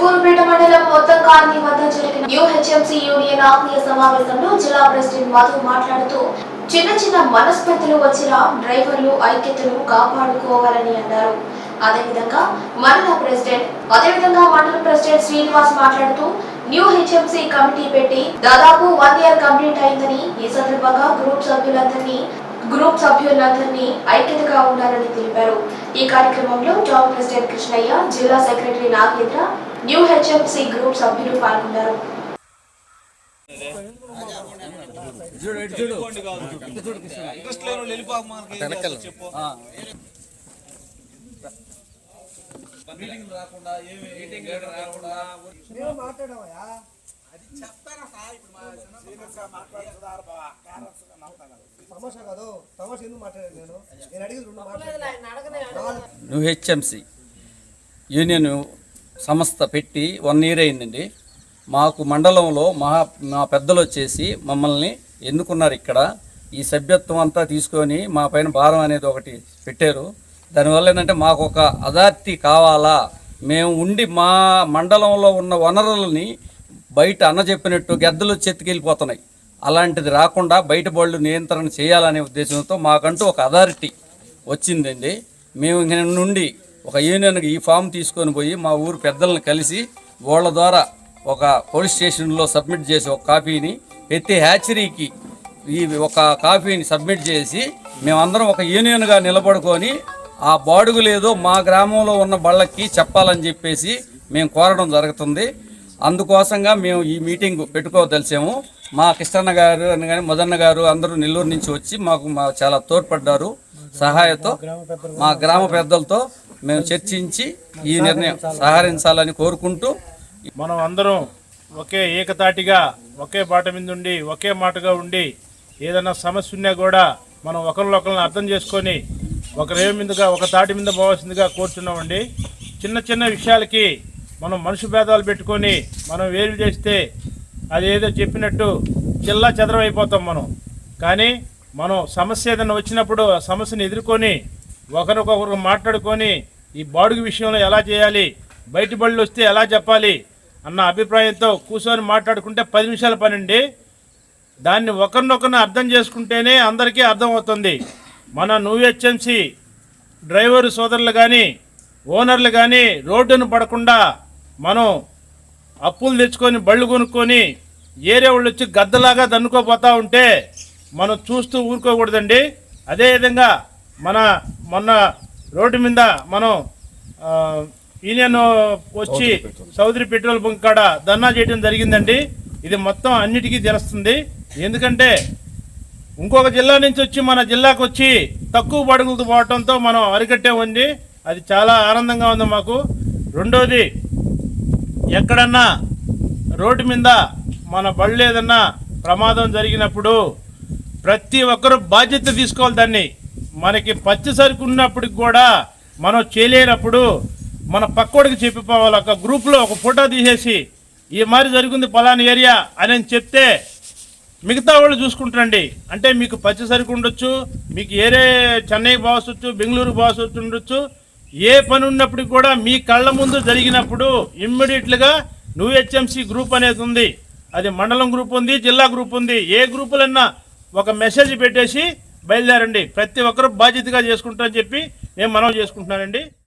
చిలుకూరుపేట మండలం మొత్తం కాలనీ వద్ద జరిగిన న్యూ హెచ్ఎంసీ యూనియన్ ఆత్మీయ సమావేశంలో జిల్లా ప్రెసిడెంట్ మధు మాట్లాడుతూ చిన్న చిన్న మనస్పర్ధలు వచ్చిన డ్రైవర్లు ఐక్యతను కాపాడుకోవాలని అన్నారు. అదేవిధంగా మండల ప్రెసిడెంట్ అదేవిధంగా మండల ప్రెసిడెంట్ శ్రీనివాస్ మాట్లాడుతూ న్యూ హెచ్ఎంసీ కమిటీ పెట్టి దాదాపు వన్ ఇయర్ కంప్లీట్ అయిందని ఈ సందర్భంగా గ్రూప్ సభ్యులందరినీ గ్రూప్ సభ్యులందరినీ ఐక్యతగా ఉండాలని తెలిపారు. ఈ కార్యక్రమంలో టౌన్ ప్రెసిడెంట్ కృష్ణయ్య జిల్లా secretary Nagendra new HMC group సభ్యులు పాల్గొన్నారు. ఇంట్రెస్ట్ రాకుండా నేను తమాషా కాదు తమాషా ఎందుకు మాట్లాడాను నేను నేను అడిగింది రెండు హెచ్ఎంసి యూనియన్ సంస్థ పెట్టి వన్ ఇయర్ అయిందండి. మాకు మండలంలో మా మా పెద్దలు వచ్చేసి మమ్మల్ని ఎన్నుకున్నారు ఇక్కడ. ఈ సభ్యత్వం అంతా తీసుకొని మా పైన భారం అనేది ఒకటి పెట్టారు. దానివల్ల ఏంటంటే మాకు ఒక అథారిటీ కావాలా? మేము ఉండి మా మండలంలో ఉన్న వనరులని బయట అన్న చెప్పినట్టు గెద్దలు చెత్తుకెళ్ళిపోతున్నాయి. అలాంటిది రాకుండా బయట బళ్ళు నియంత్రణ చేయాలనే ఉద్దేశంతో మాకంటూ ఒక అథారిటీ వచ్చిందండి. మేము ఇంక నుండి ఒక యూనియన్కి ఈ ఫామ్ తీసుకొని పోయి మా ఊరు పెద్దలను కలిసి వాళ్ళ ద్వారా ఒక పోలీస్ స్టేషన్లో సబ్మిట్ చేసి ఒక కాపీని ప్రతి హ్యాచరీకి ఈ ఒక కాపీని సబ్మిట్ చేసి మేమందరం ఒక యూనియన్గా నిలబడుకొని ఆ బాడుగు లేదో మా గ్రామంలో ఉన్న బళ్ళకి చెప్పాలని చెప్పేసి మేము కోరడం జరుగుతుంది. అందుకోసంగా మేము ఈ మీటింగ్ పెట్టుకోదలిసాము మా కృష్ణన్న గారు అని కానీ మదన్న గారు అందరూ నెల్లూరు నుంచి వచ్చి మాకు మా చాలా తోడ్పడ్డారు. సహాయంతో మా గ్రామ పెద్దలతో మేము చర్చించి ఈ నిర్ణయం సహకరించాలని కోరుకుంటూ మనం అందరం ఒకే ఏకతాటిగా ఒకే బాట మీద ఉండి ఒకే మాటగా ఉండి ఏదైనా సమస్య ఉన్నా కూడా మనం ఒకరినొకరిని అర్థం చేసుకొని ఒకరేమి మీదుగా ఒక తాటి మీద పోవాల్సిందిగా కోరుతున్నామండి చిన్న చిన్న విషయాలకి మనం మనుషు భేదాలు పెట్టుకొని మనం వేరు చేస్తే అది ఏదో చెప్పినట్టు చిల్లా చెదరం అయిపోతాం మనం. కానీ మనం సమస్య ఏదైనా వచ్చినప్పుడు ఆ సమస్యను ఎదుర్కొని ఒకరికొకరు మాట్లాడుకొని ఈ బాడుగు విషయంలో ఎలా చేయాలి బయట బళ్ళు వస్తే ఎలా చెప్పాలి అన్న అభిప్రాయంతో కూర్చొని మాట్లాడుకుంటే పది నిమిషాల పనండి. దాన్ని ఒకరినొకరిని అర్థం చేసుకుంటేనే అందరికీ అర్థమవుతుంది. మన హెచ్ఎంసి డ్రైవర్ సోదరులు కానీ ఓనర్లు కానీ రోడ్డును పడకుండా మనం అప్పులు తెచ్చుకొని బళ్ళు కొనుక్కొని ఏరే వాళ్ళు వచ్చి గద్దలాగా దన్నుకోపోతూ ఉంటే మనం చూస్తూ ఊరుకోకూడదండి. అదేవిధంగా మన మొన్న రోడ్డు మీద మనం యూనియన్ వచ్చి సౌదరి పెట్రోల్ బంక్. కాడ ధర్నా చేయడం జరిగిందండి. ఇది మొత్తం అన్నిటికీ తెలుస్తుంది. ఎందుకంటే ఇంకొక జిల్లా నుంచి వచ్చి మన జిల్లాకు వచ్చి తక్కువ బడుగులతో పోవడంతో మనం అరికట్టే ఉంది అది చాలా ఆనందంగా ఉంది మాకు. రెండోది ఎక్కడన్నా రోడ్డు మీద మన బళ్ళు ఏదన్నా ప్రమాదం జరిగినప్పుడు ప్రతి ఒక్కరూ బాధ్యత తీసుకోవాలి దాన్ని. మనకి పచ్చి సరుకు ఉన్నప్పటికి కూడా మనం చేయలేనప్పుడు మన పక్కోడికి చెప్పిపోవాలి. ఒక గ్రూప్లో ఒక ఫోటో తీసేసి ఈ మరి జరిగింది పలానా ఏరియా అని చెప్తే మిగతా వాళ్ళు చూసుకుంటారండి. అంటే మీకు పచ్చి సరుకు ఉండొచ్చు మీకు ఏరే చెన్నై బాసొచ్చు బెంగళూరు బాసొచ్చు ఉండొచ్చు. ఏ పని ఉన్నప్పటికి కూడా మీ కళ్ళ ముందు జరిగినప్పుడు ఇమ్మీడియట్లుగా నువ్వు హెచ్ఎంసీ గ్రూప్ అనేది ఉంది. అది మండలం గ్రూప్ ఉంది జిల్లా గ్రూప్ ఉంది. ఏ గ్రూపులన్నా ఒక మెసేజ్ పెట్టేసి బయలుదేరండి. ప్రతి ఒక్కరూ బాధ్యతగా చేసుకుంటారని చెప్పి నేను మనం చేసుకుంటున్నానండి.